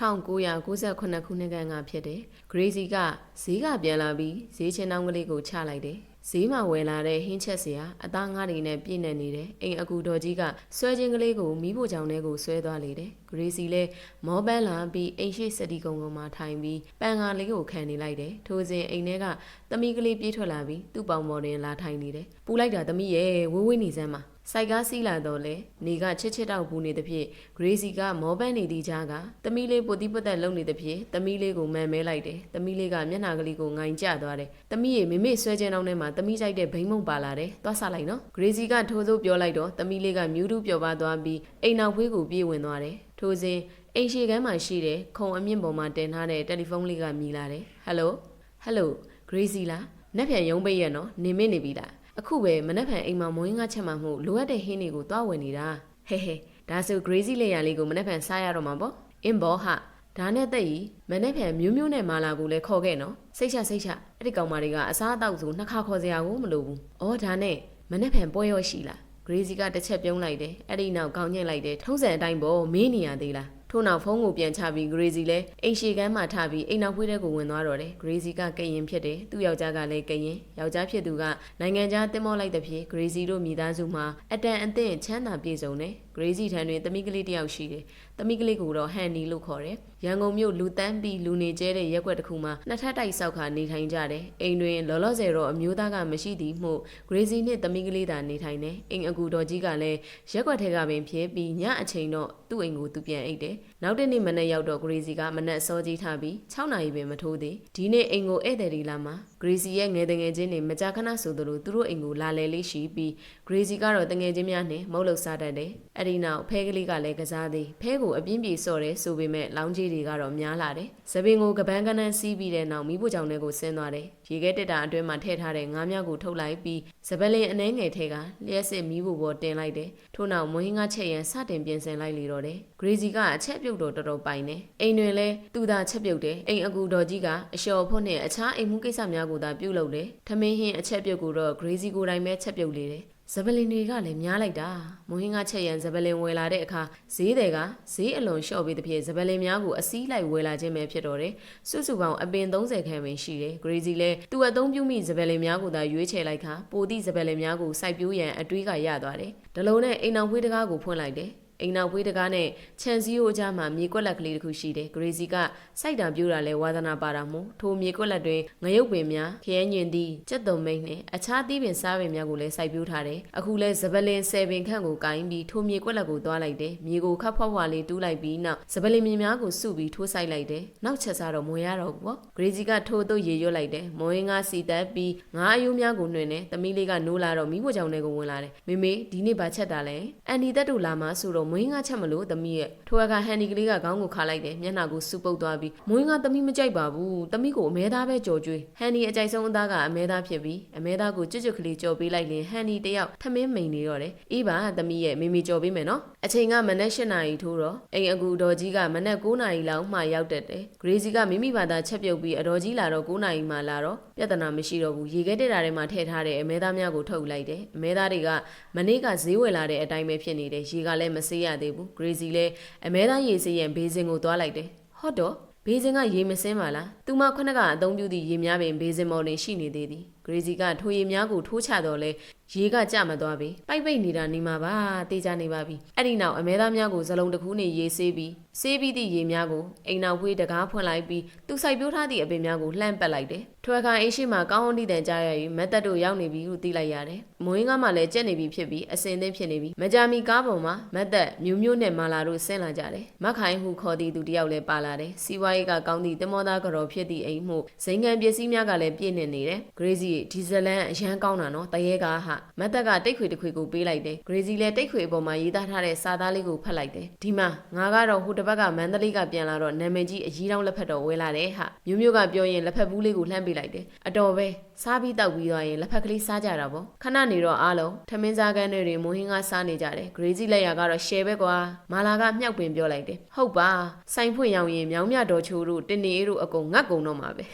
1998ခုနှစ်ကငါဖြစ်တယ်ဂရေစီကဈေးကပြန်လာပြီးဈေးချင်းတောင်းကလေးကိုချလိုက်တယ်ဈေးမှာဝယ်လာတဲ့ဟင်းချက်စရာအသားငါးတွေနဲ့ပြည့်နေနေတယ်အိမ်အကူတော်ကြီးကဆွဲချင်းကလေးကိုမိဖို့ကြောင့်ထဲကိုဆွဲသွားလေတယ်ဂရေစီလည်းမောပန်းလာပြီးအိမ်ရှိစတီကုံကုံမှာထိုင်ပြီးပန်ကားလေးကိုခံနေလိုက်တယ်ထိုစဉ်အိမ်ထဲကသမီးကလေးပြေးထွက်လာပြီးသူ့ပေါင်ပေါ်တွင်လာထိုင်နေတယ်ပူလိုက်တာသမီးရဲ့ဝေးဝေးနေစမ်းပါ စိုက်ကားစီးလာတော့လေနေကချစ်ချစ်တောက်ပူနေသဖြင့်ဂရေစီကမောပန်းနေသည့်ကြားကသမီးလေးပုတိပတ်သက်လုံနေသဖြင့်သမီးလေးကိုမန်မဲလိုက်တယ်သမီးလေးကမျက်နှာကလေးကိုငိုင်ကျသွားတယ်သမီးရေမိမိဆွဲခြင်းနောက်ထဲမှာသမီးကြိုက်တဲ့ဘိန်းမုံပါလာတယ်သွားစားလိုက်နော်ဂရေစီကထိုးစိုးပြောလိုက်တော့သမီးလေးကမြူးတူးပျော်ပါသွားပြီးအိမ်နောက်ဖွေးကိုပြေးဝင်သွားတယ်ထိုစဉ်အိမ်ရှိကမ်းမှာရှိတဲ့ခုံအမြင့်ပေါ်မှာတင်ထားတဲ့တယ်လီဖုန်းလေးကမြည်လာတယ်ဟယ်လိုဟယ်လိုဂရေစီလားနက်ပြန်ရုံးပိတ်ရနော်နေမင်းနေပြီလား အခုပဲမနက်ဖြန်အိမ်မှာမွေးငါချက်မှမှုလိုအပ်တဲ့ဟင်းတွေကိုတွားဝင်နေတာဟဲဟဲဒါဆို crazy လေရလေးကိုမနက်ဖြန်စားရတော့မှာပေါ့အင်းဘောဟာဒါနဲ့တက်ကြီးမနက်ဖြန်မျိုးမျိုးနဲ့မာလာကိုလည်းခေါ်ခဲ့နော်စိတ်ချစိတ်ချအဲ့ဒီကောင်မတွေကအစားအသောက်ဆိုနှစ်ခါခေါ်စရာကိုမလိုဘူးအော်ဒါနဲ့မနက်ဖြန်ပွဲရောရှိလား crazy ကတစ်ချက်ပြုံးလိုက်တယ်အဲ့ဒီနောက်ကောင်းညက်လိုက်တယ်ထုံးစံအတိုင်းပေါ့မင်းနေရသေးလား ထို့နောက်ဖုန်းကိုပြန်ချပြီး Gracie လည်းအိမ်ရှိကမ်းမှာထားပြီးအိမ်နောက်ဖွေးတဲ့ကိုဝင်သွားတော့တယ် Gracie ကကရင်ဖြစ်တယ်သူ့ယောက်ျားကလည်းကရင်ယောက်ျားဖြစ်သူကနိုင်ငံခြားတင်မောလိုက်တဲ့ဖြစ် Gracie တို့မိသားစုမှာအတန်အသင့်ချမ်းသာပြေဆုံးတယ် Gracie ထံတွင်သမီးကလေးတစ်ယောက်ရှိတယ်သမီးကလေးကိုတော့ဟန်နီလို့ခေါ်တယ် ရန်ကုန်မြို့လူတန်းပြီးလူနေကျဲတဲ့ရက်ွက်တစ်ခုမှာနှစ်ထပ်တိုက်ဆောက်ခါနေထိုင်ကြတယ်အိမ်တွင်လောလောဆယ်တော့အမျိုးသားကမရှိသည်မှု Gracie နှင့်သမီးကလေးသာနေထိုင်တယ်အိမ်အကူတော်ကြီးကလည်းရက်ွက်ထဲကပင်ဖြစ်ပြီးညအချိန်တော့သူ့အိမ်ကိုသူပြန်အိတ်တယ် နောက်တစ်နေ့မနေ့ရောက်တော့ Gracie ကမနက်စောကြီးထားပြီး6နာရီပင်မထိုးသေးဒီနေ့အိမ်ကိုဧည့်သည်ဒီလာမှာ Gracie ရဲ့ငယ်တငယ်ချင်းတွေမကြာခဏဆိုသလိုသူတို့အိမ်ကိုလာလဲလေးရှိပြီး Gracie ကတော့တငယ်ချင်းများနဲ့မုတ်လို့စားတတ်တယ်အဲ့ဒီနောက်ဖဲကလေးကလည်းကစားသေးဖဲကိုအပြင်းပြေစော့တယ်ဆိုပေမဲ့လောင်းကြီးတွေကတော့များလာတယ် သပင်ကိုကပန်းကနန်းစီးပြီးတဲ့နောက်မိဖို့ကြောင့်တွေကိုဆင်းသွားတယ်ရေခဲတက်တာအတွင်းမှာထည့်ထားတဲ့ငါးမြကိုထုတ်လိုက်ပြီးစပလင်အနှဲငယ်ထဲကလျှက်စစ်မိဖို့ပေါ်တင်လိုက်တယ်ထို့နောက်မွေးငါချက်ရန်စတင်ပြင်ဆင်လိုက်လေတော့တယ် Gracie ကအချက်ပြုတ်တော့တော်တော်ပိုင်တယ်အိမ်တွင်လည်းသူသာချက်ပြုတ်တယ်အိမ်အကူတော်ကြီးကအလျှော်ဖို့နဲ့အခြားအိမ်မှုကိစ္စများကိုသာပြုတ်လုပ်တယ်ထမင်းဟင်းအချက်ပြုတ်ကိုတော့ Gracie ကိုယ်တိုင်ပဲချက်ပြုတ်လေတယ် ဇပလင်တွေကလည်းများလိုက်တာမွဟင်းကချက်ရန်ဇပလင်ဝယ်လာတဲ့အခါဈေးတွေကဈေးအလွန်လျှော့ပေးတဲ့ဖြစ်ဇပလင်များကိုအစည်းလိုက်ဝယ်လာခြင်းပဲဖြစ်တော့တယ်စုစုပေါင်းအပင်30ခန်းပင်ရှိတယ်ဂရေစီလည်းသူ့အသုံးပြုမိဇပလင်များကိုသာရွေးချယ်လိုက်ခါပိုသည့်ဇပလင်များကိုစိုက်ပျိုးရန်အတွေးကရသွားတယ်ဒလုံးနဲ့အိမ်အောင်ဖွေးတကားကိုဖွင့်လိုက်တယ် အိမ်နောက်ဝေးတကားနဲ့ခြံစည်းရိုးအကြားမှာမြေကွက်လက်ကလေးတစ်ခုရှိတယ်။ဂရေစီကစိုက်တာပြိုးတာလဲဝါသနာပါတာမို့ထိုမြေကွက်လက်တွင်ငရုတ်ပင်များခရဲညင်သည့်ကြက်သွုံမိန်နဲ့အခြားသီးပင်စားပင်များကိုလည်းစိုက်ပျိုးထားတယ်။အခုလဲဇပလင်10ပင်ခန့်ကိုကင်ပြီးထိုမြေကွက်လက်ကိုသွားလိုက်တယ်။မြေကိုခတ်ဖွားဖွားလေးတူးလိုက်ပြီးနောက်ဇပလင်မြေများကိုစုပြီးထိုးဆိုင်လိုက်တယ်။နောက်ချက်စားတော့မွေရတော့ဘူးပေါ့။ဂရေစီကထိုးတော့ရေရွတ်လိုက်တယ်။မွေးငါစီတက်ပြီးငါအယိုးများကိုနှွင်တယ်။သမီးလေးကနိုးလာတော့မိဖို့ကြောင့်လည်းကိုဝင်လာတယ်။မေမေဒီနေ့ဘာချက်တာလဲ။အန်ဒီတက်တို့လာမှဆိုတော့မွေးငါချက်မလို့သမီးရဲ့ထိုအခါဟန်ဒီကလေးကခေါင်းကိုခါလိုက်တယ်မျက်နှာကိုစူပုတ်သွားပြီးမွေးငါသမီးမကြိုက်ပါဘူးသမီးကိုအမဲသားပဲကြော်ကြွေးဟန်ဒီအကြိုက်ဆုံးအသားကအမဲသားဖြစ်ပြီးအမဲသားကိုကြွကြွကလေးကြော်ပေးလိုက်ရင်ဟန်ဒီတယောက်ထမင်းမိန်နေတော့တယ်အေးပါသမီးရဲ့မေမေကြော်ပေးမယ်နော်အချိန်ကမနက်၈နာရီထိုးတော့အိမ်အကူတော်ကြီးကမနက်9နာရီလောက်မှရောက်တတ်တယ်ဂရေစီကမိမိဘာသာချက်ပြုတ်ပြီးအတော်ကြီးလာတော့9နာရီမှလာတော့ ပြဿနာမရှိတော့ဘူးရေခဲတက်တာထဲမှာထည့်ထားတဲ့အမဲသားများကိုထုတ်လိုက်တယ်အမဲသားတွေကမနေ့ကဈေးဝယ်လာတဲ့အတိုင်းပဲဖြစ်နေတယ်ရေကလည်းမဆေးရသေးဘူးဂရေစီလည်းအမဲသားရေစေးရန်ဘေးစင်ကိုသွားလိုက်တယ်ဟုတ်တော့ဘေးစင်ကရေမစင်းပါလားသူမခုနကအသုံးပြုသည့်ရေများပင်ဘေးစင်မော်တွင်ရှိနေသေးသည်ဂရေစီကထိုရေများကိုထိုးချတော့လဲရေကကြမသွားပြီပိုက်ပိတ်နေတာနေမှာပါတေးကြနေပါပြီအဲ့ဒီနောက်အမဲသားများကိုဇလုံးတစ်ခုနဲ့ရေဆေးပြီးဆေးပြီးသည့်ရေများကိုအိမ်နောက်ဖွေးတကားဖွင့်လိုက်ပြီးသူစိုက်ပျိုးထားသည့်အပင်များကိုလှမ်းပက်လိုက်တယ်ထွဲခါအိမ်ရှိမှာကောင်းအောင်တည်တန်ကြားရပြီးမက်သက်တို့ရောက်နေပြီလို့သိလိုက်ရတယ်မွေးကားမှလည်းကြက်နေပြီဖြစ်ပြီးအစင်သင်းဖြစ်နေပြီမကြမီကားပေါ်မှာမက်သက်မျိုးမျိုးနဲ့မာလာတို့ဆင်းလာကြတယ်မက်ခိုင်ဟုခေါ်သည့်သူတယောက်လည်းပါလာတယ်စီဝါရေးကကောင်းသည့်တမောသားကြော်ဖြစ်သည့်အိမ်မှုဇိမ်ခံပစ္စည်းများကလည်းပြည့်နေနေတယ်ဂရေစီဒီဇလန်အရန်ကောင်းတာနော်တရေကားဟာမက်သက်ကတိတ်ခွေတစ်ခွေကိုပေးလိုက်တယ်ဂရေစီလည်းတိတ်ခွေအပေါ်မှာရေးသားထားတဲ့စာသားလေးကိုဖတ်လိုက်တယ်ဒီမှာငါကတော့ဟိုတစ်ဘက်ကမန္တလေးကပြန်လာတော့နာမည်ကြီးအကြီးတောင်းလက်ဖက်တော်ဝဲလာတယ်ဟာမျိုးမျိုးကပြောရင်လက်ဖက်ဘူးလေးကိုလှမ်းပေးလိုက်တယ်အတော်ပဲစားပြီးတောက်ပြီးသွားရင်လက်ဖက်ကလေးစားကြတာပေါ့ခဏနေတော့အားလုံးထမင်းစားကန်းတွေမိုးဟင်းကစားနေကြတယ်ဂရေစီလက်ရကတော့ရှယ်ပဲကွာမာလာကမြောက်ပင်ပြောလိုက်တယ်ဟုတ်ပါစိုင်ဖွင့်ရောင်ရင်မြောင်းမြတော်ချိုးတို့တင်းနေတို့အကုန်ငတ်ကုန်တော့မှာပဲ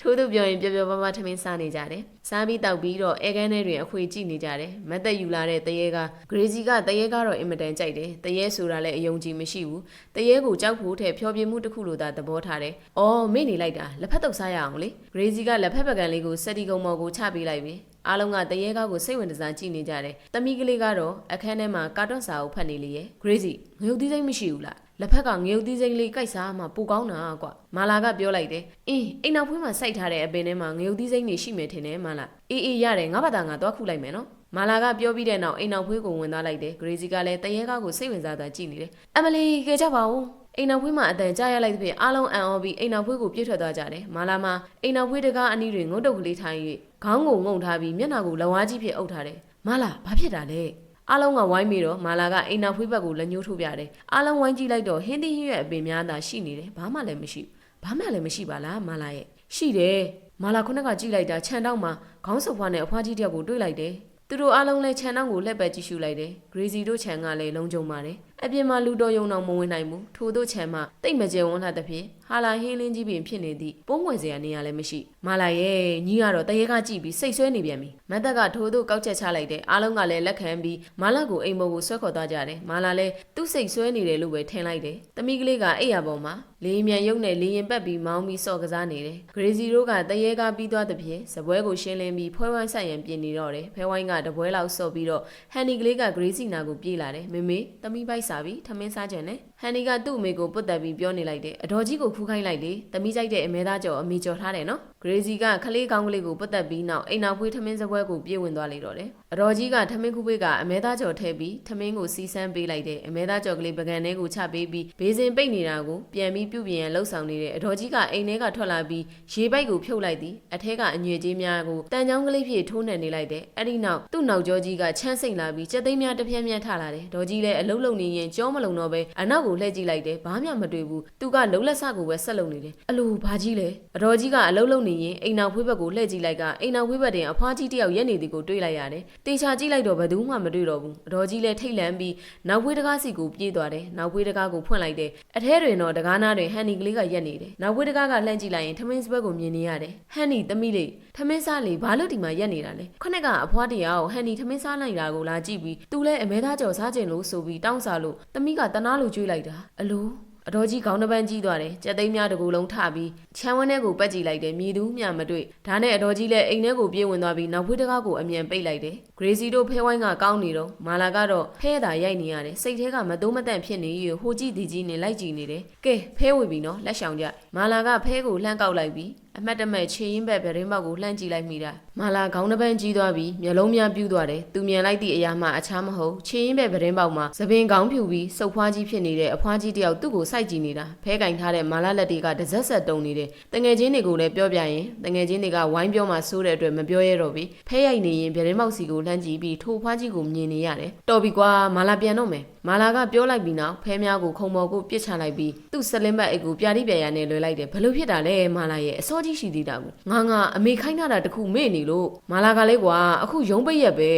ထိုးသူပြောရင်ပျော်ပျော်ပါးပါးထမင်းစားနေကြတယ်စားပြီးတောက်ပြီးတော့အဲကန်းထဲတွင်အခွေကြည့်နေကြတယ်မတ်သက်ယူလာတဲ့တရေကဂရေစီကတရေကတော့အင်မတန်ကြိုက်တယ်တရေဆိုတာလည်းအယုံကြည်မရှိဘူးတရေကိုကြောက်ဖို့ထဲဖျော်ပြမှုတစ်ခုလိုသာသဘောထားတယ်အော်မေ့နေလိုက်တာလက်ဖက်တုပ်စားရအောင်လေဂရေစီကလက်ဖက်ပကံလေးကိုစက်တီကုံမော်ကိုချပေးလိုက်ပြီအားလုံးကတရေကားကိုစိတ်ဝင်စားကြည့်နေကြတယ်။တမီးကလေးကတော့အခန်းထဲမှာကာတွန်းစာကိုဖတ်နေလေရဲ့။ Crazy ငရုတ်သီးစိမ့်မရှိဘူးလား။ လက်ဖက်ကငရုတ်သီးစိမ့်လေးကြိုက်စားမှပူကောင်းတာကွာ။မာလာကပြောလိုက်တယ်။အင်းအိမ်နောက်ဖွေးမှာစိုက်ထားတဲ့အပင်ထဲမှာငရုတ်သီးစိမ့်နေရှိမယ်ထင်တယ်မာလာ။အေးအေးရတယ်ငါဘာသာငါသွားခုလိုက်မယ်နော်။မာလာကပြောပြီးတဲ့နောက်အိမ်နောက်ဖွေးကိုဝင်သွားလိုက်တယ်။ဂရေစီကလည်းတရေကားကိုစိတ်ဝင်စားသာကြည့်နေတယ်။အမလီကြကြပါဦး။အိမ်နောက်ဖွေးမှာအတန်ကြားရလိုက်သဖြင့်အားလုံးအံ့ဩပြီးအိမ်နောက်ဖွေးကိုပြည့်ထွက်သွားကြတယ်။မာလာမှာအိမ်နောက်ဖွေးတကားအနီးတွင်ငုတ်တုတ်ကလေးထိုင်၍ခေါင်းကိုငုံထားပြီးမျက်နှာကိုလဝါးကြီးဖြင့်အုပ်ထားတယ်။မာလာဘာဖြစ်တာလဲ။ အားလုံးကဝိုင်းပြီးတော့မာလာကအိမ်နောက်ဖွေးဘက်ကိုလက်ညှိုးထိုးပြတယ်။အားလုံးဝိုင်းကြည့်လိုက်တော့ဟင်းသီးဟင်းရွက်အပင်များသာရှိနေတယ်။ဘာမှလည်းမရှိဘူး။ဘာမှလည်းမရှိပါလားမာလာရဲ့။ရှိတယ်။မာလာခုနကကြည့်လိုက်တာခြံတောက်မှာခေါင်းဆုပ်ဖွားနဲ့အဖွားကြီးတယောက်ကိုတွေ့လိုက်တယ်။သူတို့အားလုံးလည်းခြံတောက်ကိုလှည့်ပတ်ကြည့်ရှုလိုက်တယ်။ဂရေစီတို့ခြံကလည်းလုံးကျုံပါတယ်။ အပြင်မှာလူတော်ယုံတော်မဝင်နိုင်ဘူး။ထို့သောခြံမှာတိတ်မကျဲဝန်းလာတဲ့ဖြင့်ဟာလာဟင်းလင်းကြီးပင်ဖြစ်နေသည့်ပုံးဝင်စရာနေရာလည်းမရှိ။မာလာရဲ့ညီကတော့တရေကကြည့်ပြီးစိတ်ဆွဲနေပြန်ပြီ။မတ်တက်ကထို့သောကောက်ချက်ချလိုက်တယ်။အားလုံးကလည်းလက်ခံပြီးမာလာကိုအိမ်ပေါ်ကိုဆွဲခေါ်သွားကြတယ်။မာလာလည်းသူ့စိတ်ဆွဲနေတယ်လို့ပဲထင်လိုက်တယ်။တမိကလေးကအိပ်ရပေါ်မှာလေရင်မြန်ရုပ်နဲ့လေရင်ပတ်ပြီးမောင်းပြီးစော့ကစားနေတယ်။ဂရေစီတို့ကတရေကပြီးသွားတဲ့ဖြင့်စပွဲကိုရှင်းလင်းပြီးဖွဲဝိုင်းဆက်ရန်ပြင်နေတော့တယ်။ဖဲဝိုင်းကတပွဲလောက်စော့ပြီးတော့ဟန်နီကလေးကဂရေစီနာကိုပြေးလာတယ်။မေမေတမိပိုက်စားပြီးထမင်းစားကြတယ်။ဟန်နီကသူ့အမေကိုပုတ်တက်ပြီးပြောနေလိုက်တယ်။အတော်ကြီးကိုခူးခိုင်းလိုက်လေ။တမိကြိုက်တဲ့အမဲသားကျော်အမေကျော်ထားတယ်နော်။ဂရေစီကခလေးကောင်းကလေးကိုပုတ်တက်ပြီးနောက်အိမ်နောက်ဖွေးထမင်းစပွဲကိုပြေးဝင်သွားလေတော့တယ်။အတော်ကြီးကထမင်းခူးပွေးကအမဲသားကျော်ထဲပြီးထမင်းကိုစီးဆန်းပေးလိုက်တယ်။အမဲသားကျော်ကလေးပကံထဲကိုချပေးပြီးဘေးစင်ပိတ်နေတာကိုပြန်ပြီးပြုတ်ပြင်ရန်လှုပ်ဆောင်နေတယ်။အတော်ကြီးကအိမ်ထဲကထွက်လာပြီးရေပိုက်ကိုဖြုတ်လိုက်သည်။အထက်ကအငွေကြီးများကိုတန်ချောင်းကလေးဖြင့်ထိုးနှံနေလိုက်တယ်။အဲ့ဒီနောက်သူ့နောက်ကျောကြီးကချမ်းစိတ်လာပြီးကြက်သိမ်းများတစ်ပြက်ပြက်ထလာတယ်။ဒေါ်ကြီးလည်းအလုံးလုံးနေရင်ကြောမလုံတော့ပဲအနောက်ကိုလှည့်ကြည့်လိုက်တယ်။ဘာမှမတွေ့ဘူး။သူကလုံလက်ဆကိုပဲဆက်လုံနေတယ်။အလိုဘာကြီးလဲ။အတော်ကြီးကအလုံးလုံးနေရင်အိမ်နောက်ဖွေးဘက်ကိုလှည့်ကြည့်လိုက်ကအိမ်နောက်ဖွေးဘက်တင်အဖွားကြီးတယောက်ရက်နေသည်ကိုတွေ့လိုက်ရတယ်။တေချာကြည့်လိုက်တော့ဘယ်သူမှမတွေ့တော့ဘူး။အတော်ကြီးလည်းထိတ်လန့်ပြီးနောက်ဖွေးတကားစီကိုပြေးသွားတယ်။နောက်ဖွေးတကားကိုဖွင့်လိုက်တယ်။အထဲတွင်တော့တကားနာတွင်ဟန်နီကလေးကရက်နေတယ်။နောက်ဖွေးတကားကလှမ်းကြည့်လိုက်ရင်ထမင်းစပွဲကိုမြင်နေရတယ်။ဟန်နီသမီးလေးထမင်းစားလေဘာလို့ဒီမှာရက်နေတာလဲ။ခုနကအဖွားတရားကိုဟန်နီထမင်းစားလိုက်တာကိုလာကြည့်ပြီးသူလည်းအမဲသားကျော်စားကျင်လို့ဆိုပြီးတောင်းစားလို့သမီးကတနာလို့ကြွေးလိုက်တာ။အလို အတော်ကြီးခေါင်းတစ်ပန်းကြီးသွားတယ်ကြက်သိမ်းများတကူလုံးထပြီးချမ်းဝန်းထဲကိုပက်ကြည့်လိုက်တယ်မြည်သူမျှမတွေ့ဒါနဲ့အတော်ကြီးလည်းအိမ်ထဲကိုပြေးဝင်သွားပြီးနောက်ဖွေးတကားကိုအမြန်ပိတ်လိုက်တယ်ဂရေစီတို့ဖဲဝိုင်းကကောင်းနေတော့မာလာကတော့ဖဲတာရိုက်နေရတယ်စိတ်ထဲကမသုံးမတန့်ဖြစ်နေရဟိုကြည့်ဒီကြီးနဲ့လိုက်ကြည့်နေတယ်ကဲဖဲဝေပြီနော်လက်ဆောင်ကြမာလာကဖဲကိုလှမ်းကောက်လိုက်ပြီးအမတ်တမဲ့ခြေရင်းဘက်ဗရင်ဘောက်ကိုလှမ်းကြည့်လိုက်မိတာ မာလာခေါင်းတစ်ပန်းကြီးသွားပြီးမျက်လုံးများပြူးသွားတယ်သူမြင်လိုက်သည့်အရာမှအခြားမဟုတ်ခြေရင်းဘက်ဗရင်ဘောက်မှာသပင်ခေါင်းဖြူပြီးစုပ်ဖွားကြီးဖြစ်နေတဲ့အဖွားကြီးတယောက်သူ့ကိုစိုက်ကြည့်နေတာဖဲကင်ထားတဲ့မာလာလက်တွေကတစက်ဆက်တုံနေတယ်တငယ်ချင်းတွေကိုလည်းပြောပြရင်တငယ်ချင်းတွေကဝိုင်းပြောမှဆိုးတဲ့အတွက်မပြောရတော့ဘူးဖဲရိုက်နေရင်ဗရင်ဘောက်စီကိုလှမ်းကြည့်ပြီးထိုဖွားကြီးကိုမြင်နေရတယ်တော်ပြီကွာမာလာပြန်တော့မယ်မာလာကပြောလိုက်ပြီးနောက်ဖဲများကိုခုံမော်ကိုပြစ်ချလိုက်ပြီးသူ့စလင်းဘက်အိတ်ကိုပြာတိပြရနဲ့လွယ်လိုက်တယ်ဘလို့ဖြစ်တာလဲမာလာရဲ့အစောကြီးရှိသေးတာကိုငါငါအမေခိုင်းထားတာတခုမေ့နေလို့မာလာကလေးကွာအခုရုံးပိတ်ရက်ပဲ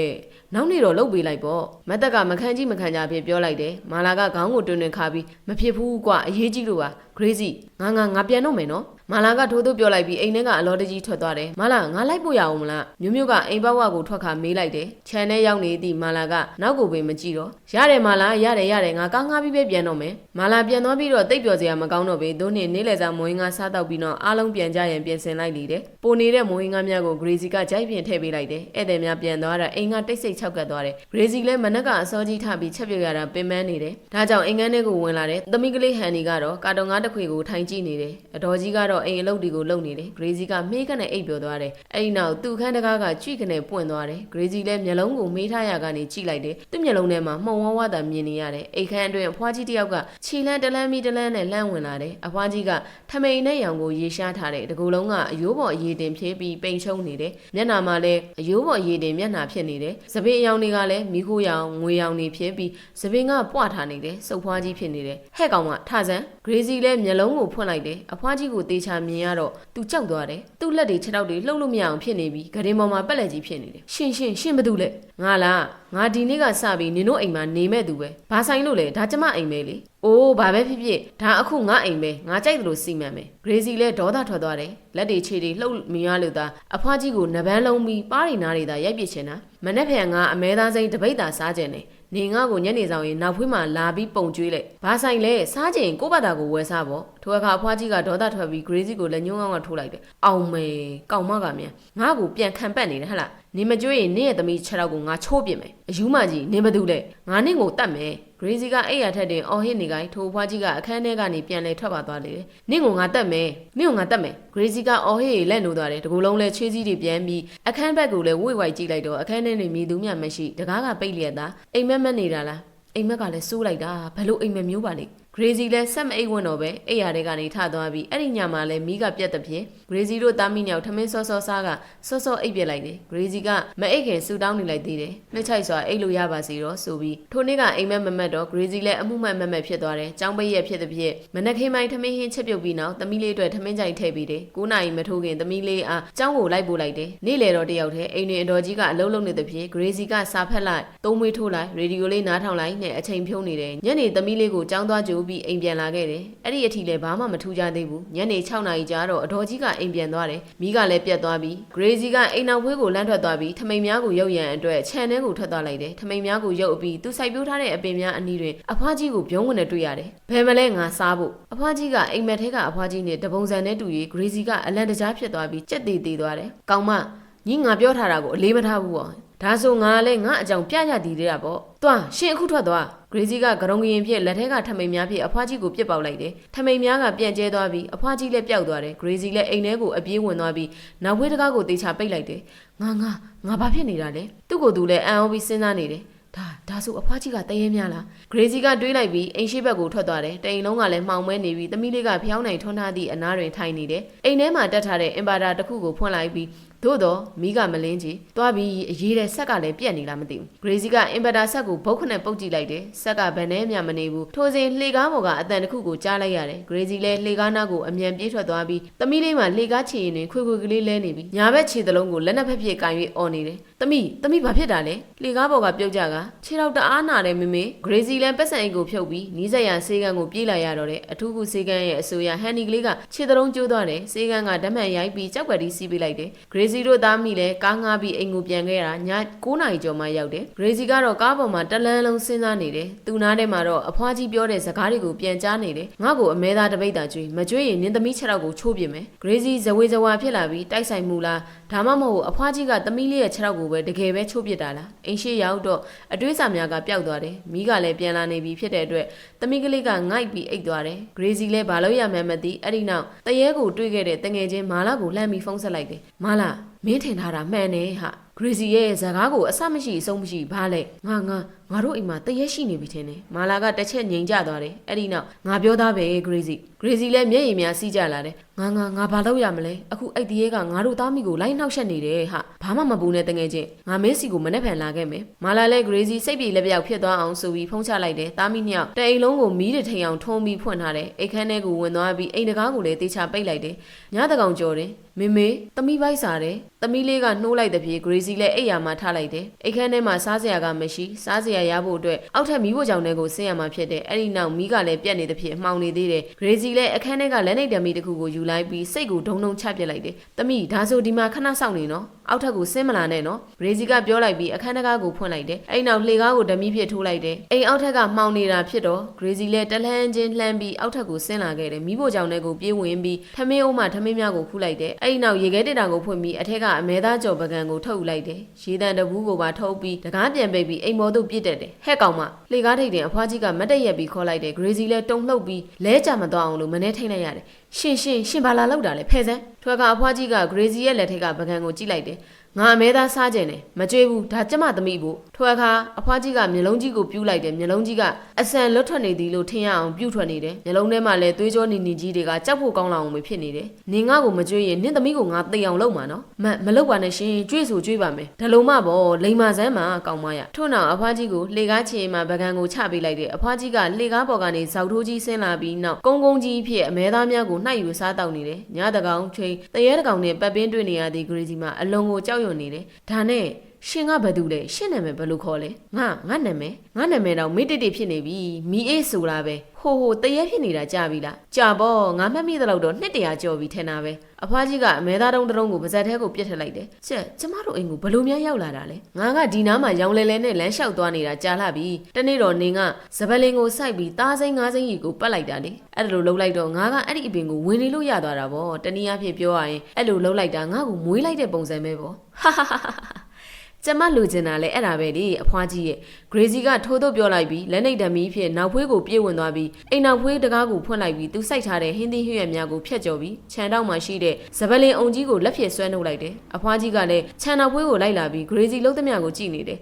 နောက်နေ့တော့လှုပ်ပေးလိုက်ပေါ့မတ်တက်ကမခန်းကြီးမခန်းကြဖြစ်ပြောလိုက်တယ်မာလာကခေါင်းကိုတွင်တွင်ခါပြီးမဖြစ်ဘူးကွာအရေးကြီးလို့ပါ ဂရေးစီငါငါငါပြန်တော့မယ်နော်မာလာကထိုးထိုးပြောလိုက်ပြီးအိမ်ထဲကအလောတကြီးထွက်သွားတယ်မာလာငါလိုက်ဖို့ရအောင်မလားမြို့မြို့ကအိမ်ဘဝကိုထွက်ခါမေးလိုက်တယ်ခြံထဲရောက်နေသည့်မာလာကနောက်ကိုပင်မကြည့်တော့ရတယ်မာလာရတယ်ရတယ်ငါကားငါးပြီးပဲပြန်တော့မယ်မာလာပြန်သွားပြီးတော့တိတ်ပျော်စရာမကောင်းတော့ပေသို့နှင့်နေလေစာမွေးငါစားတော့ပြီးတော့အားလုံးပြန်ကြရင်ပြင်ဆင်လိုက်လေတယ်ပိုနေတဲ့မွေးငါများကိုဂရေစီကကြိုက်ပြင်ထည့်ပေးလိုက်တယ်ဧည့်သည်များပြန်သွားတာအိမ်ကတိတ်ဆိတ်ချောက်ကတ်သွားတယ်ဂရေစီလည်းမနက်ကအစောကြီးထပြီးချက်ပြုတ်ရတာပင်ပန်းနေတယ်ဒါကြောင့်အိမ်ကန်းထဲကိုဝင်လာတယ်သမီးကလေးဟန်နီကတော့ကာတုံငါးတစ်ခွေကိုထိုင်ကြည့်နေတယ်အတော်ကြီးကတော့အိမ်အလုပ်တွေကိုလုပ်နေတယ်ဂရေစီကမေးကနဲ့အိပ်ပျော်သွားတယ်အဲ့ဒီနောက်သူ့ခန်းတကားကကြွိကနေပွင့်သွားတယ်ဂရေစီလည်းမျက်လုံးကိုမေးထားရကနေကြည့်လိုက်တယ်သူ့မျက်လုံးထဲမှာမှုံဝါးဝါသာမြင်နေရတယ်အိတ်ခမ်းအတွင်းအဖွားကြီးတယောက်ကခြေလန်းတလန်းမီတလန်းနဲ့လှမ်းဝင်လာတယ်အဖွားကြီးကထမိန်နဲ့ရောင်ကိုရေရှားထားတယ်တကူလုံးကအယိုးပေါ်အရည်တင်ဖြေးပြီးပိန်ချုံနေတယ်မျက်နှာမှာလည်းအယိုးပေါ်အရည်တင်မျက်နှာဖြစ်နေတယ်သပင်အယောင်တွေကလည်းမိခိုးရောင်ငွေရောင်တွေဖြစ်ပြီးသပင်ကပွားထားနေတယ်စုပ်ဖွားကြီးဖြစ်နေတယ်ဟဲ့ကောင်ကထဆန်း ဂရေစီလည်းမျက်လုံးကိုဖွင့်လိုက်တယ်အဖွားကြီးကိုတေချာမြင်ရတော့သူကြောက်သွားတယ်သူ့လက်တွေခြေထောက်တွေလှုပ်လို့မရအောင်ဖြစ်နေပြီးဂရင်ပေါ်မှာပက်လက်ကြီးဖြစ်နေတယ်ရှင်ရှင်ရှင်ဘာတူလဲငါလားငါဒီနေ့ကစပြီးနင်တို့အိမ်မှာနေမဲ့သူပဲဘာဆိုင်လို့လဲဒါကျမအိမ်ပဲလေအိုးဘာပဲဖြစ်ဖြစ်ဒါအခုငါအိမ်ပဲငါကြိုက်တယ်လို့စီမံမယ်ဂရေစီလည်းဒေါသထွက်သွားတယ်လက်တွေခြေတွေလှုပ်မြင်ရလို့သာအဖွားကြီးကိုနဘန်းလုံးပြီးပါးရီနားတွေသာရိုက်ပစ်ချင်တာမနေ့ဖန်ကအမဲသားစိမ်းတပိတ်သာစားကြတယ် နေငါ့ကိုညနေဆောင်ရင်နောက်ဖွေးမှာလာပြီးပုံကျွေးလိုက်ဘာဆိုင်လဲစားကြရင်ကိုယ့်ဘာသာကိုဝယ်စားပေါ့ထိုအခါအဖွားကြီးကဒေါသထွက်ပြီးဂရေစီကိုလက်ညှိုးကောင်းကထိုးလိုက်တယ်အောင်မေကောက်မကမြန်ငါ့ကိုပြန်ခံပတ်နေတယ်ဟဟလားနေမကျွေးရင်နင့်ရဲ့သမီးခြေထောက်ကိုငါချိုးပြစ်မယ်အယူမကြီးနင်ဘာတူလဲငါနင့်ကိုတတ်မယ် ဂရေစီကအဲ့ရထက်တင်အော်ဟစ်နေကိုင်းထိုအဖွားကြီးကအခန်းထဲကနေပြန်လဲထွက်ပါသွားလေတယ်နင့်ကိုငါတတ်မယ်နင့်ကိုငါတတ်မယ်ဂရေစီကအော်ဟစ်လက်နိုးသွားတယ်တကူလုံးလဲချွေးစည်းတွေပြန်ပြီးအခန်းဘက်ကိုလဲဝိတ်ဝိုက်ကြည့်လိုက်တော့အခန်းထဲနေမြည်သူမျှမရှိတကားကပိတ်လျက်သားအိမ်မက်မက်နေတာလားအိမ်မက်ကလည်းစိုးလိုက်တာဘယ်လိုအိမ်မက်မျိုးပါလိ မ့်ဂရေစီလည်းဆက်မအိတ်ဝင်တော့ပဲအိမ်ရတဲ့ကနေထသွားပြီးအဲ့ဒီညမှာလည်းမိကပြက်တဲ့ဖြင့်ဂရေစီတို့တာမီညောင်ထမင်းစောစောစားကစောစောအိတ်ပြက်လိုက်တယ်ဂရေစီကမအိတ်ခင်ဆူတောင်းနေလိုက်သေးတယ်နှစ်ချိုက်စွာအိတ်လို့ရပါစီတော့ဆိုပြီးထိုနေ့ကအိမ်မက်မမက်တော့ဂရေစီလည်းအမှုမဲ့မက်မက်ဖြစ်သွားတယ်ចောင်းပိတ်ရက်ဖြစ်တဲ့ဖြင့်မနက်ခင်းပိုင်းထမင်းဟင်းချက်ပြုတ်ပြီးနောက်သမီးလေးအတွက်ထမင်းကြိုက်ထည့်ပြီးတယ်9နာရီမထိုးခင်သမီးလေးအားចောင်းကိုလိုက်ပို့လိုက်တယ်နေ့လေတော့တယောက်တည်းအိမ်တွင်အတော်ကြီးကအလုံးလုံးနေတဲ့ဖြင့်ဂရေစီကစာဖက်လိုက်သုံးမွေးထိုးလိုက်ရေဒီယိုလေးနားထောင်လိုက်နဲ့အချိန်ဖြုံးနေတယ်ညနေသမီးလေးကိုចောင်းသွားကြိုး ပြီးအိမ်ပြန်လာခဲ့တယ်အဲ့ဒီအထိလည်းဘာမှမထူးကြသေးဘူးညနေ6နာရီကြာတော့အတော်ကြီးကအိမ်ပြန်သွားတယ်မိကလည်းပြတ်သွားပြီးဂရေစီကအိမ်နောက်ဖွေးကိုလန့်ထွက်သွားပြီးထမိန်များကိုရုပ်ရန်အတွက်ခြံထဲကိုထွက်သွားလိုက်တယ်ထမိန်များကိုရုပ်အပြီးသူစိုက်ပျိုးထားတဲ့အပင်များအနီးတွင်အဖွားကြီးကိုပြုံးဝင်နေတွေ့ရတယ်ဘယ်မလဲငါစားဖို့အဖွားကြီးကအိမ်မက်ထဲကအဖွားကြီးနဲ့တပုံစံနဲ့တူ၍ဂရေစီကအလန်တကြားဖြစ်သွားပြီးကြက်သေးသေးသွားတယ်ကောင်းမညီငါပြောထားတာကိုအလေးမထားဘူးပေါ့ ဒါဆိုငါလည်းငါအကြောင်းပြရသည်တဲ့တာပေါ့။သွားရှင်အခုထွက်သွား။ဂရေစီကဂရုံကရင်ဖြစ်လက်ထဲကထမိန်များဖြစ်အဖွားကြီးကိုပြစ်ပေါက်လိုက်တယ်။ထမိန်များကပြန့်ကျဲသွားပြီးအဖွားကြီးလည်းပျောက်သွားတယ်။ဂရေစီလည်းအိမ်ထဲကိုအပြေးဝင်သွားပြီးနောက်ဝေးတကားကိုတေချာပိတ်လိုက်တယ်။ငါငါငါဘာဖြစ်နေတာလဲ။သူ့ကိုယ်သူလည်းအံ့ဩပြီးစဉ်းစားနေတယ်။ဒါဒါဆိုအဖွားကြီးကတရေများလားဂရေစီကတွေးလိုက်ပြီးအိမ်ရှိဘက်ကိုထွက်သွားတယ်တိန်လုံးကလည်းမှောင်မဲနေပြီးသမီးလေးကဖျောင်းနိုင်ထွန်းထားသည့်အနားတွင်ထိုင်နေတယ်အိမ်ထဲမှာတက်ထားတဲ့အင်ပါတာတစ်ခုကိုဖွင့်လိုက်ပြီး သို့တော့မိကမလင်းကြီးတွားပြီးအရေးတဲ့ဆက်ကလည်းပြက်နေလားမသိဘူးဂရေစီကအင်ဗာတာဆက်ကိုဘုတ်ခနဲ့ပုတ်ကြည့်လိုက်တယ်ဆက်ကဘယ်နဲ့မှမနေဘူးထိုစဉ်လှေကားပေါ်ကအတန်တစ်ခုကိုကြားလိုက်ရတယ်ဂရေစီလည်းလှေကားနားကိုအမြန်ပြေးထွက်သွားပြီးသမီးလေးမှလှေကားချီရင်တွင်ခွေခွေကလေးလဲနေပြီးညာဘက်ခြေသလုံးကိုလက်နှစ်ဖက်ပြည့်ကင်၍អော်နေတယ် သမီးသမီးဘာဖြစ်တာလဲလှေကားပေါ်ကပြုတ်ကြကခြေထောက်တအားနာတယ်မမေဂရေစီလည်းပက်ဆန်အိတ်ကိုဖြုတ်ပြီးနီးစက်ရဆေးကန်ကိုပြေးလာရတော့တယ်အထူးကူဆေးကန်ရဲ့အဆိုအရဟန်နီကလေးကခြေသလုံးကျိုးသွားတယ်ဆေးကန်ကဓာတ်မှန်ရိုက်ပြီးကြောက်ွက်တီးစီးပေးလိုက်တယ်ဂရေစီတို့သားမိလည်းကားငှားပြီးအိမ်ကိုပြန်ခဲ့တာည9နာရီကျော်မှရောက်တယ်ဂရေစီကတော့ကားပေါ်မှာတလန်းလုံးစဉ်းစားနေတယ်သူနားထဲမှာတော့အဖွားကြီးပြောတဲ့စကားတွေကိုပြန်ကြားနေတယ်ငါ့ကိုအမဲသားတပိတ်တာကျွေးမကျွေးရင်နင်းသမီးခြေထောက်ကိုချိုးပြစ်မယ်ဂရေစီဇဝေဇဝါဖြစ်လာပြီးတိုက်ဆိုင်မှုလားဒါမှမဟုတ်အဖွားကြီးကသမီးလေးရဲ့ခြေထောက်ကိုပဲတကယ်ပဲချိုးပြစ်တာလားအိမ်ရှိရောက်တော့အတွေးစာများကပျောက်သွားတယ်မိကလည်းပြန်လာနေပြီဖြစ်တဲ့အတွက်သမီးကလေးကငိုက်ပြီးအိတ်သွားတယ်ဂရေစီလည်းဘာလို့ရမှန်းမသိအဲ့ဒီနောက်တရေကိုတွေးခဲ့တဲ့တငယ်ချင်းမာလာကိုလှမ်းပြီးဖုန်းဆက်လိုက်တယ်မာလာမင်းထင်ထားတာမှန်တယ်ဟာ ဂရေစီရဲ့ဇကားကိုအဆမရှိအဆုံးမရှိဘာလဲငါငါငါတို့အိမ်မှာတရေရှိနေပြီထင်တယ်မာလာကတစ်ချက်ငြိမ်ကျသွားတယ်အဲ့ဒီနောက်ငါပြောသားပဲဂရေစီဂရေစီလည်းမျက်ရည်များစီးကြလာတယ်ငါငါငါဘာလုပ်ရမလဲအခုအဲ့ဒီရဲကငါတို့သားမိကိုလိုက်နှောက်ရှက်နေတယ်ဟာဘာမှမပူနဲ့တငယ်ချင်းငါမင်းစီကိုမနှက်ဖန်လာခဲ့မယ်မာလာလည်းဂရေစီစိတ်ပြေလက်ပြောက်ဖြစ်သွားအောင်ဆိုပြီးဖုန်းချလိုက်တယ်သားမိနှစ်ယောက်တအိမ်လုံးကိုမီးတွေထိန်အောင်ထုံးပြီးဖွင့်ထားတယ်အိတ်ခမ်းထဲကိုဝင်သွားပြီးအိမ်တကားကိုလည်းတေချာပိတ်လိုက်တယ်ညတကောင်ကြော်တယ် မေမေသမီးပိုက်စားတယ်သမီးလေးကနှိုးလိုက်တဲ့ပြေဂရေစီလည်းအိတ်ရမှာထားလိုက်တယ်အိတ်ခမ်းထဲမှာစားစရာကမရှိစားစရာရဖို့အတွက်အောက်ထပ်မီးဖို့ကြောင်တွေကိုဆင်းရမှာဖြစ်တယ်အဲ့ဒီနောက်မီးကလည်းပြက်နေတဲ့ဖြစ်မှောင်နေသေးတယ်ဂရေစီလည်းအခန်းထဲကလက်နိုင်တမီတစ်ခုကိုယူလိုက်ပြီးစိတ်ကိုဒုံဒုံချပြစ်လိုက်တယ်သမီးဒါဆိုဒီမှာခဏစောင့်နေနော် အောက်ထပ်ကိုဆင်းမလာနဲ့နော်ဂရေစီကပြောလိုက်ပြီးအခန်းတကားကိုဖွင့်လိုက်တယ်အဲ့နောက်လှေကားကိုဓမီဖြစ်ထိုးလိုက်တယ်အိမ်အောက်ထက်ကမှောင်နေတာဖြစ်တော့ဂရေစီလည်းတလန်းချင်းလှမ်းပြီးအောက်ထက်ကိုဆင်းလာခဲ့တယ်မိဖို့ကြောင်တွေကိုပြေးဝင်ပြီးထမင်းအုံးမှထမင်းများကိုခူးလိုက်တယ်အဲ့နောက်ရေခဲတက်တာကိုဖွင့်ပြီးအထက်ကအမဲသားကြော်ပကံကိုထုတ်လိုက်တယ်ရေတံတဘူးကိုပါထုတ်ပြီးတကားပြန်ပိတ်ပြီးအိမ်မော်သို့ပြစ်တက်တယ်ဟဲ့ကောင်မလှေကားထိတ်တင်အဖွားကြီးကမတ်တက်ရက်ပြီးခေါ်လိုက်တယ်ဂရေစီလည်းတုံလှုပ်ပြီးလဲကြမသွားအောင်လို့မနှဲထိန်လိုက်ရတယ် ရှင်ရှင်ရှင်ဘာလာလောက်တာလဲဖဲစမ်းထွဲကအဖွားကြီးကဂရေစီရဲ့လက်ထက်ကပကံကိုကြည့်လိုက်တယ် ငါအမဲသားစားကြတယ်မကြွေးဘူးဒါကျမသမီးဖို့ထိုအခါအဖွားကြီးကမျက်လုံးကြီးကိုပြူးလိုက်တယ်မျက်လုံးကြီးကအဆန်လွတ်ထွက်နေသည်လို့ထင်ရအောင်ပြူးထွက်နေတယ်မျက်လုံးထဲမှာလည်းသွေးကြောနီနီကြီးတွေကကြောက်ဖို့ကောင်းလောက်အောင်ပဲဖြစ်နေတယ်နင်ငါ့ကိုမကြွေးရင်နင့်သမီးကိုငါသိအောင်လုပ်မှာနော်မမလုပ်ပါနဲ့ရှင်ကြွေးဆိုကြွေးပါမယ်ဒါလုံးမပေါ့လိန်မာစမ်းမှာကောင်းမရထို့နောက်အဖွားကြီးကိုလေကားချင်မှာပကံကိုချပေးလိုက်တယ်အဖွားကြီးကလေကားပေါ်ကနေဇောက်ထိုးကြီးဆင်းလာပြီးနောက်ကုန်းကုန်းကြီးဖြစ်အမဲသားများကိုနှိုက်ယူစားတောက်နေတယ်ညတကောင်ချိန်တရေတကောင်နဲ့ပတ်ပင်းတွေ့နေရသည့်ဂရီစီမှာအလွန်ကိုကြောက်ရွံ့နေတယ်ဒါနဲ့ ရှင်ကဘာတူလဲရှင်နာမည်ဘယ်လိုခေါ်လဲငါငါနာမည်ငါနာမည်တော့မေတ္တတိဖြစ်နေပြီမီအေးဆိုတာပဲဟိုဟိုတရေဖြစ်နေတာကြာပြီလားကြာပေါ့ငါမှတ်မိသလောက်တော့နှစ်တရာကြော်ပြီထင်တာပဲအဖွားကြီးကအမဲသားတုံးတုံးကိုပါဇက်ထဲကိုပြစ်ထည့်လိုက်တယ်ချက်ကျမတို့အိမ်ကိုဘယ်လိုများရောက်လာတာလဲငါကဒီနားမှာရောင်လဲလဲနဲ့လမ်းလျှောက်သွားနေတာကြာလာပြီတနေ့တော့နေကစပလင်ကိုစိုက်ပြီးသားစိမ်းငါးစိမ်းရီကိုပတ်လိုက်တာလေအဲ့ဒါလိုလှုပ်လိုက်တော့ငါကအဲ့ဒီအပင်ကိုဝင်နေလို့ရသွားတာပေါ့တနည်းအားဖြင့်ပြောရရင်အဲ့လိုလှုပ်လိုက်တာငါ့ကိုမွေးလိုက်တဲ့ပုံစံပဲပေါ့ဟာဟာဟာဟာ ကျမလူချင်တာလဲအဲ့ဒါပဲလေအဖွားကြီးရဲ့ဂရေစီကထိုးတော့ပြောလိုက်ပြီးလက်နေတံမီးဖြစ်နောက်ဖွေးကိုပြေးဝင်သွားပြီးအိမ်နောက်ဖွေးတကားကိုဖွင့်လိုက်ပြီးသူစိုက်ထားတဲ့ဟင်းသီးဟွရက်များကိုဖျက်ကျော်ပြီးခြံတောက်မှာရှိတဲ့ဇပလင်အုံကြီးကိုလက်ဖြင့်ဆွဲနှုတ်လိုက်တယ်အဖွားကြီးကလည်းခြံနောက်ဖွေးကိုလိုက်လာပြီးဂရေစီလုံးသမျှကိုကြည့်နေတယ်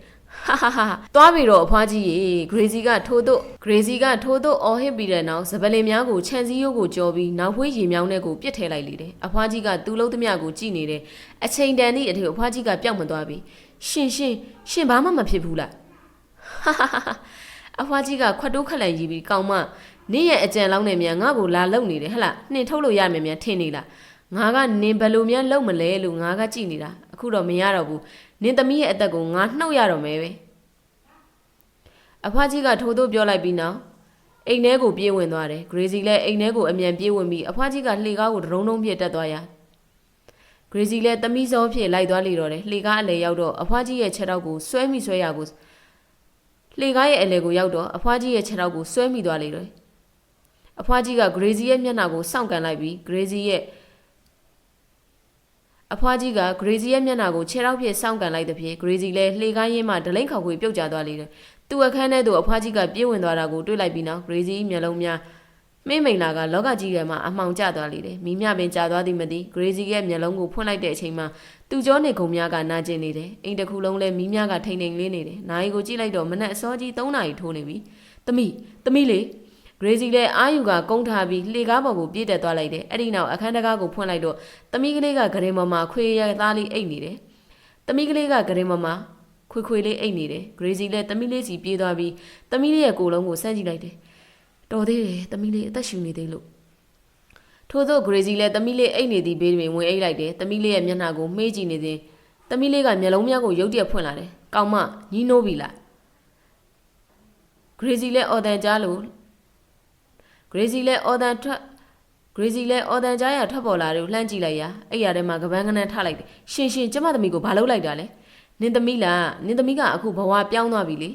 ဟာဟာဟာသွားပြီတော့အဖွားကြီးရေဂရေစီကထိုးတော့ဂရေစီကထိုးတော့အော်ဟစ်ပြီးတဲ့နောက်ဇပလင်များကိုခြံစည်းရိုးကိုကြော်ပြီးနောက်ဖွေးရေမြောင်းတဲ့ကိုပြစ်ထည့်လိုက်လေတယ်အဖွားကြီးကသူ့လုံးသမျှကိုကြည့်နေတယ်အချိန်တန်သည့်အထက်အဖွားကြီးကပျောက်မသွားပြီ ရှင်ရှင်ရှင်ဘာမှမဖြစ်ဘူးလားဟာဟာဟာအဖွားကြီးကခွတ်တိုးခက်လန်ကြီးပြီးကောင်းမနေ့ရဲ့အကြံလောင်းနဲ့မြန်ငါ့ကိုလာလုံနေတယ်ဟဟလားနှင်ထုတ်လို့ရမယ်မြန်ထင်နေလားငါကနင်ဘယ်လိုများလုံမလဲလို့ငါကကြည်နေတာအခုတော့မရတော့ဘူးနင်သမီးရဲ့အသက်ကိုငါနှုတ်ရတော့မယ်ပဲအဖွားကြီးကထိုးထိုးပြောလိုက်ပြီးနောက်အိမ်ထဲကိုပြေးဝင်သွားတယ်ဂရေစီလည်းအိမ်ထဲကိုအမြန်ပြေးဝင်ပြီးအဖွားကြီးကလှေကားကိုဒရုံဒုံပြတက်သွားရ ဂရေစီလည်းတမိစောဖြစ်လိုက်သွားလေတော့တယ်လှေကားအလဲရောက်တော့အဖွားကြီးရဲ့ခြေထောက်ကိုဆွဲမိဆွဲရကိုလှေကားရဲ့အလဲကိုရောက်တော့အဖွားကြီးရဲ့ခြေထောက်ကိုဆွဲမိသွားလေတယ်အဖွားကြီးကဂရေစီရဲ့မျက်နှာကိုစောင့်ကန်လိုက်ပြီးဂရေစီရဲ့အဖွားကြီးကဂရေစီရဲ့မျက်နှာကိုခြေထောက်ဖြင့်စောင့်ကန်လိုက်တဲ့ဖြင့်ဂရေစီလည်းလှေကားရင်းမှဒလိမ့်ခေါက်ခွေပြုတ်ကျသွားလေတယ်သူ့အခန်းထဲသို့အဖွားကြီးကပြေးဝင်သွားတာကိုတွေ့လိုက်ပြီးနောက်ဂရေစီမျက်လုံးများ မိမ့်မိန်လာကလောကကြီးထဲမှာအမှောင်ကျသွားလေတယ်မိမြပင်ကျသွားသည်မသိဂရေစီရဲ့မျက်လုံးကိုဖွင့်လိုက်တဲ့အချိန်မှာသူ့ကြောနေခုံများကနာကျင်နေတယ်အိမ်တစ်ခုလုံးလဲမိမြကထိန်ထိန်လေးနေတယ်နိုင်ကိုကြည့်လိုက်တော့မနက်အစောကြီး3နာရီထိုးနေပြီသမီးသမီးလေဂရေစီလည်းအာယူကကုန်းထားပြီးလှေကားပေါ်ကိုပြေးတက်သွားလိုက်တယ်အဲ့ဒီနောက်အခန်းတကားကိုဖွင့်လိုက်တော့သမီးကလေးကဂရင်မမခွေရသားလေးအိတ်နေတယ်သမီးကလေးကဂရင်မမခွေခွေလေးအိတ်နေတယ်ဂရေစီလည်းသမီးလေးစီပြေးသွားပြီးသမီးလေးရဲ့ကိုယ်လုံးကိုဆန့်ကြည့်လိုက်တယ် တော်သေးတယ်သမီးလေးအသက်ရှူနေသေးလို့ထို့သောဂရေစီလည်းသမီးလေးအိတ်နေသည်ဘေးတွင်ဝင်အိတ်လိုက်တယ်သမီးလေးရဲ့မျက်နှာကိုမှေးကြည့်နေစဉ်သမီးလေးကမျက်လုံးများကိုရုတ်တရက်ဖွင့်လာတယ်ကောင်းမညီးနိုးပြီလားဂရေစီလည်းအော်တန်ကြားလို့ဂရေစီလည်းအော်တန်ထွက်ဂရေစီလည်းအော်တန်ကြားရထွက်ပေါ်လာတယ်ကိုလှမ်းကြည့်လိုက်ရအဲ့ရထဲမှာကပန်းကနန်းထလိုက်တယ်ရှင်ရှင်ကျမသမီးကိုဘာလုပ်လိုက်တာလဲနင်သမီးလားနင်သမီးကအခုဘဝပြောင်းသွားပြီလေ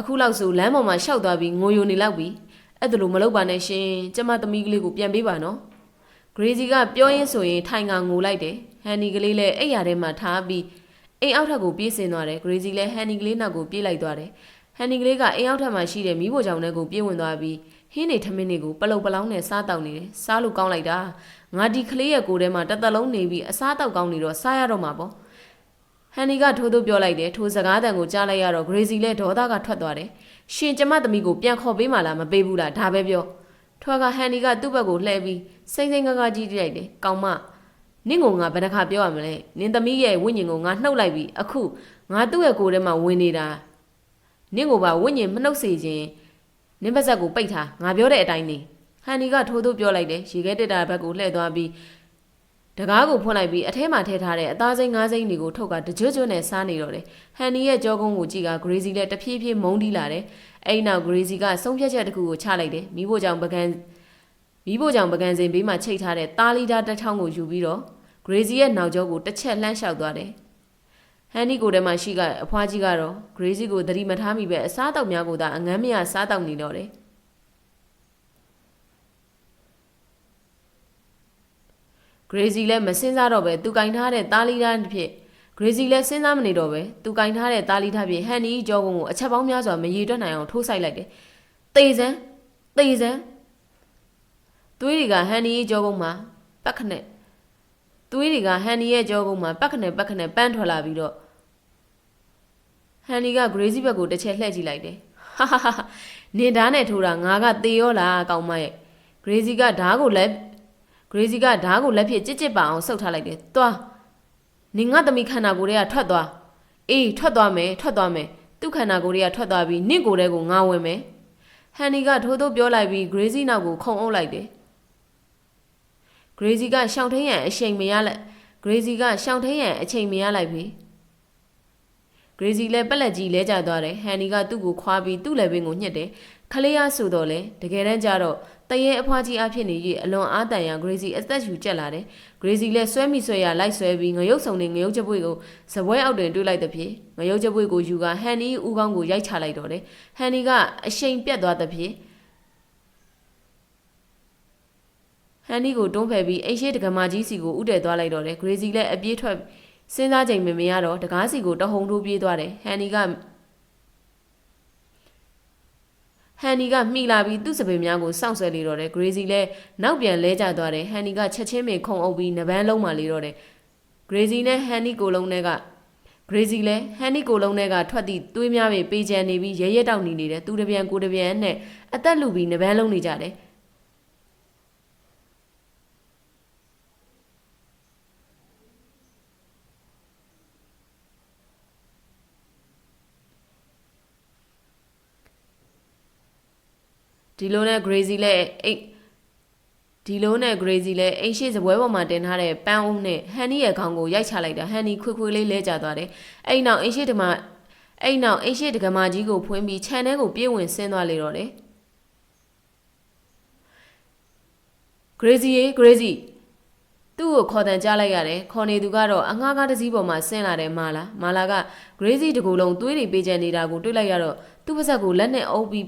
အခုလောက်ဆိုလမ်းပေါ်မှာရှောက်သွားပြီးငိုယိုနေလောက်ပြီအဲ့ဒါလိုမလုပ်ပါနဲ့ရှင်ကျမသမီးကလေးကိုပြန်ပေးပါနော်ဂရေစီကပြောရင်းဆိုရင်ထိုင်ကငိုလိုက်တယ်ဟန်နီကလေးလည်းအဲ့ရထဲမှာထားပြီးအိမ်အောက်ထပ်ကိုပြေးဆင်းသွားတယ်ဂရေစီလည်းဟန်နီကလေးနောက်ကိုပြေးလိုက်သွားတယ်ဟန်နီကလေးကအိမ်အောက်ထပ်မှာရှိတဲ့မီးဖိုချောင်ထဲကိုပြေးဝင်သွားပြီးဟင်းနေထမင်းတွေကိုပလုံပလောင်းနဲ့စားတောက်နေတယ်စားလို့ကောင်းလိုက်တာငါဒီကလေးရဲ့ကိုယ်ထဲမှာတစ်သက်လုံးနေပြီးအစားတောက်ကောင်းနေတော့စားရတော့မှာပေါ့ ဟန်နီကထိုးထိုးပြောလိုက်တယ်ထိုးစကားတန်ကိုကြားလိုက်ရတော့ဂရေစီလည်းဒေါသကထွက်သွားတယ်ရှင်ကျမသမီးကိုပြန်ခေါ်ပေးမှလားမပေးဘူးလားဒါပဲပြောထွားကဟန်နီကသူ့ဘက်ကိုလှည့်ပြီးစိမ့်စိမ့်ကားကားကြည့်လိုက်တယ်ကောင်းမနင့်ကိုငါဘယ်နှခါပြောရမလဲနင်သမီးရဲ့ဝိညာဉ်ကိုငါနှုတ်လိုက်ပြီးအခုငါသူ့ရဲ့ကိုယ်ထဲမှာဝင်နေတာနင့်ကိုပါဝိညာဉ်မနှုတ်စေခြင်းနင်းပါဇက်ကိုပိတ်ထားငါပြောတဲ့အတိုင်းနေဟန်နီကထိုးထိုးပြောလိုက်တယ်ရေခဲတက်တာဘက်ကိုလှည့်သွားပြီး တကားကိုဖွင့်လိုက်ပြီးအထဲမှာထည့်ထားတဲ့အသားစိမ်းငါးစိမ်းတွေကိုထုတ်ကတကြွကြွနဲ့စားနေတော့တယ်ဟန်နီရဲ့ကြောကုန်းကိုကြည့်ကဂရေစီလည်းတဖြည်းဖြည်းမုန်းတီးလာတယ်အဲ့နောက်ဂရေစီကဆုံးဖြတ်ချက်တစ်ခုကိုချလိုက်တယ်မိဖို့ကြောင့်ပကံမိဖို့ကြောင့်ပကံစင်ဘေးမှာချိတ်ထားတဲ့တာလီတာတစ်ချောင်းကိုယူပြီးတော့ဂရေစီရဲ့နောက်ကျောကိုတစ်ချက်လှမ်းလျှောက်သွားတယ်ဟန်နီကိုထဲမှာရှိကအဖွားကြီးကတော့ဂရေစီကိုသတိမထားမိပဲအစားအသောက်များကိုသာအငမ်းမရစားတောက်နေတော့တယ် ဂရေစီလည်းမစင်းစားတော့ပဲသူကင်ထားတဲ့တာလီတာဖြစ်ဂရေစီလည်းစဉ်းစားမနေတော့ပဲသူကင်ထားတဲ့တာလီထားဖြစ်ဟန်နီကြောကုန်းကိုအချက်ပေါင်းများစွာမရေတွက်နိုင်အောင်ထိုးဆိုင်လိုက်တယ်တေစမ်းတေစမ်းသွေးတွေကဟန်နီကြောကုန်းမှာပတ်ခနဲ့သွေးတွေကဟန်နီရဲ့ကြောကုန်းမှာပတ်ခနဲ့ပတ်ခနဲ့ပန်းထွက်လာပြီးတော့ဟန်နီကဂရေစီဘက်ကိုတစ်ချက်လှည့်ကြည့်လိုက်တယ်ဟာဟာဟာနင်ဓာတ်နဲ့ထိုးတာငါကသေရောလားကောင်းမရဲ့ဂရေစီကဓာတ်ကိုလက် ဂရေစီကဓာတ်ကိုလက်ဖြစ်ကြစ်ကြစ်ပါအောင်ဆုပ်ထားလိုက်တယ်သွားနင်ငါသမီးခန္ဓာကိုယ်တွေကထွက်သွားအေးထွက်သွားမယ်ထွက်သွားမယ်သူ့ခန္ဓာကိုယ်တွေကထွက်သွားပြီးနင့်ကိုယ်တည်းကိုငါဝင်မယ်ဟန်နီကထိုးထိုးပြောလိုက်ပြီးဂရေစီနောက်ကိုခုံအုပ်လိုက်တယ်ဂရေစီကရှောင်းထင်းရန်အချိန်မရလိုက်ဂရေစီကရှောင်းထင်းရန်အချိန်မရလိုက်ပြီဂရေစီလည်းပက်လက်ကြီးလဲကျသွားတယ်ဟန်နီကသူ့ကိုခွာပြီးသူ့လည်းပင်ကိုညှစ်တယ်ခလေးရဆိုတော့လေတကယ်တမ်းကျတော့ တရေအဖွားကြီးအဖြစ်နေကြီးအလွန်အားတန်ရဂရေစီအသက်ရှူကျက်လာတယ်ဂရေစီလည်းဆွဲမိဆွဲရလိုက်ဆွဲပြီးငရုတ်စုံနေငရုတ်ချက်ပွေကိုစပွဲအောက်တွင်တွေးလိုက်တဲ့ဖြစ်ငရုတ်ချက်ပွေကိုယူကဟန်နီဦးကောင်းကိုရိုက်ချလိုက်တော့တယ်ဟန်နီကအရှိန်ပြတ်သွားတဲ့ဖြစ်ဟန်နီကိုတွန်းဖယ်ပြီးအိမ်ရှိတကမာကြီးစီကိုဥတည်သွားလိုက်တော့တယ်ဂရေစီလည်းအပြေးထွက်စဉ်းစားချိန်မမရတော့တကားစီကိုတဟုန်ထိုးပြေးသွားတယ်ဟန်နီက ဟန်နီကမိလာပြီးသူ့စပင်များကိုစောင့်ဆွဲလေတော့တယ်ဂရေစီလည်းနောက်ပြန်လဲကျသွားတယ်ဟန်နီကချက်ချင်းပင်ခုံအုပ်ပြီးနဘန်းလုံးမှလေတော့တယ်ဂရေစီနဲ့ဟန်နီကိုလုံးနဲ့ကဂရေစီလည်းဟန်နီကိုလုံးနဲ့ကထွက်သည့်သွေးများပဲပေးချန်နေပြီးရဲရဲတောက်နေနေတယ်သူတပြန်ကိုတပြန်နဲ့အသက်လူပြီးနဘန်းလုံးနေကြတယ် ဒီလိုနဲ့ Gracie လည်းအိတ်ဒီလိုနဲ့ Gracie လည်းအိမ်ရှိစပွဲပေါ်မှာတင်ထားတဲ့ပန်းအုပ်နဲ့ဟန်နီရဲ့ခေါင်းကိုရိုက်ချလိုက်တာဟန်နီခွေခွေလေးလဲကျသွားတယ်အဲ့နောက်အိမ်ရှိတမအဲ့နောက်အိမ်ရှိတကမာကြီးကိုဖွင့်ပြီးခြံထဲကိုပြေးဝင်ဆင်းသွားလေတော့တယ် Gracie ရေ Gracie သူ့ကိုခေါ်တန်ကြားလိုက်ရတယ်ခေါ်နေသူကတော့အငှားကားတစ်စီးပေါ်မှာဆင်းလာတယ်မာလာမာလာက Gracie တကူလုံးသွေးတွေပေးချင်နေတာကိုတွေ့လိုက်ရတော့သူ့ပါဇက်ကိုလက်နဲ့အုပ်ပြီး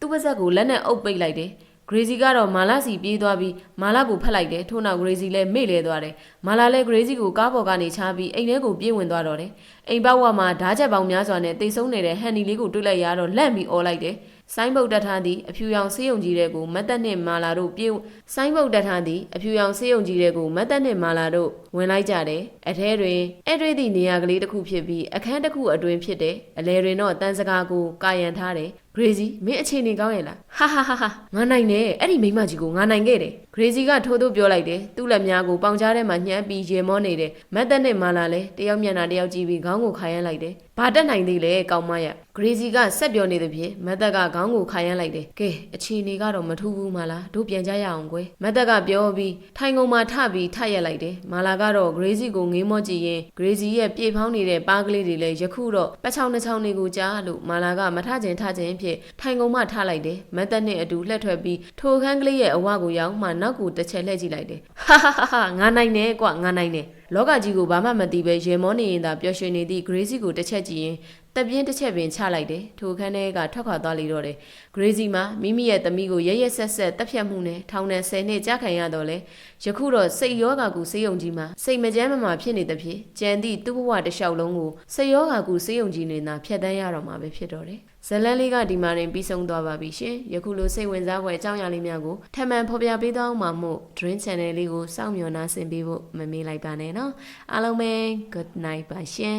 သူ့ပါဇက်ကိုလက်နဲ့အုပ်ပိတ်လိုက်တယ်ဂရေစီကတော့မာလာစီပြေးသွားပြီးမာလာကိုဖက်လိုက်တယ်ထို့နောက်ဂရေစီလည်းမေ့လဲသွားတယ်မာလာလည်းဂရေစီကိုကားပေါ်ကနေချပြီးအိမ်ထဲကိုပြေးဝင်သွားတော့တယ်အိမ်ပေါက်ဝမှာဓာတ်ချက်ပေါင်းများစွာနဲ့တိတ်ဆုံးနေတဲ့ဟန်နီလေးကိုတွေ့လိုက်ရတော့လန့်ပြီးអော်လိုက်တယ်ဆိုင်းဘုတ်တက်ထားသည့်အဖြူရောင်ဆေးရုံကြီးတဲ့ကိုမတ်တက်နဲ့မာလာတို့ပြေးဆိုင်းဘုတ်တက်ထားသည့်အဖြူရောင်ဆေးရုံကြီးတဲ့ကိုမတ်တက်နဲ့မာလာတို့ ဝင်လိုက်ကြတယ်အထဲတွင်အဲ့တွေသည့်နေရာကလေးတစ်ခုဖြစ်ပြီးအခန်းတစ်ခုအတွင်းဖြစ်တယ်အလဲတွင်တော့တန်းစကားကိုကာယံထားတယ်ဂရေစီမင်းအခြေအနေကောင်းရဲ့လားဟာဟာဟာဟာငါနိုင်တယ်အဲ့ဒီမိန်းမကြီးကိုငါနိုင်ခဲ့တယ်ဂရေစီကထိုးထိုးပြောလိုက်တယ်သူ့လက်များကိုပေါင်ကြားထဲမှာညှမ်းပြီးရေမောနေတယ်မတ်တက်နဲ့မာလာလည်းတယောက်မျက်နှာတယောက်ကြည့်ပြီးခေါင်းကိုခါရမ်းလိုက်တယ်ဘာတက်နိုင်သေးလဲကောင်းမရဂရေစီကဆက်ပြောနေသဖြင့်မတ်တက်ကခေါင်းကိုခါရမ်းလိုက်တယ်ကဲအခြေအနေကတော့မထူးဘူးမာလာတို့ပြန်ကြရအောင်ကွယ်မတ်တက်ကပြောပြီးထိုင်ကုန်မှာထပြီးထရက်လိုက်တယ်မာလာကတော့ဂရေစီကိုငေးမောကြည့်ရင်ဂရေစီရဲ့ပြေဖောင်းနေတဲ့ပါးကလေးတွေလည်းယခုတော့ပတ်ချောင်းနှချောင်းတွေကိုကြားလို့မာလာကမထကျင်ထကျင်ဖြစ်ထိုင်ကုန်မှထလိုက်တယ်မတ်တက်နဲ့အတူလှက်ထွက်ပြီးထိုခန်းကလေးရဲ့အဝကိုရောက်မှနောက်ကိုတစ်ချက်လှည့်ကြည့်လိုက်တယ်ဟာဟာဟာဟာငါနိုင်တယ်ကွငါနိုင်တယ်လောကကြီးကိုဘာမှမသိပဲရေမောနေရင်သာပျော်ရွှင်နေသည့်ဂရေစီကိုတစ်ချက်ကြည့်ရင် တက်ပြင်းတစ်ချက်ပင်ချလိုက်တယ်ထိုခန်းထဲကထွက်ခွာသွားလေတော့တယ်ဂရေစီမှာမိမိရဲ့သမီးကိုရရက်ဆက်ဆက်တပ်ဖြတ်မှုနဲ့ထောင်နဲ့10နှစ်ကြာခံရတော့လေယခုတော့စိတ်ယောဂါကူစေးရုံကြီးမှာစိတ်မကြမ်းမမာဖြစ်နေသဖြင့်ကြံသည့်သူ့ဘဝတစ်လျှောက်လုံးကိုစိတ်ယောဂါကူစေးရုံကြီးနေတာဖျက်တမ်းရတော့မှာပဲဖြစ်တော့တယ်ဇလန်းလေးကဒီမှာရင်ပြီးဆုံးသွားပါပြီရှင်ယခုလိုစိတ်ဝင်စားဖွယ်အကြောင်းအရာလေးများကိုထပ်မံဖော်ပြပေးသွားမှာမို့ Dream Channel လေးကိုစောင့်မျှော်နှားဆင်ပေးဖို့မမေ့လိုက်ပါနဲ့နော်အားလုံးပဲ good night ပါရှင်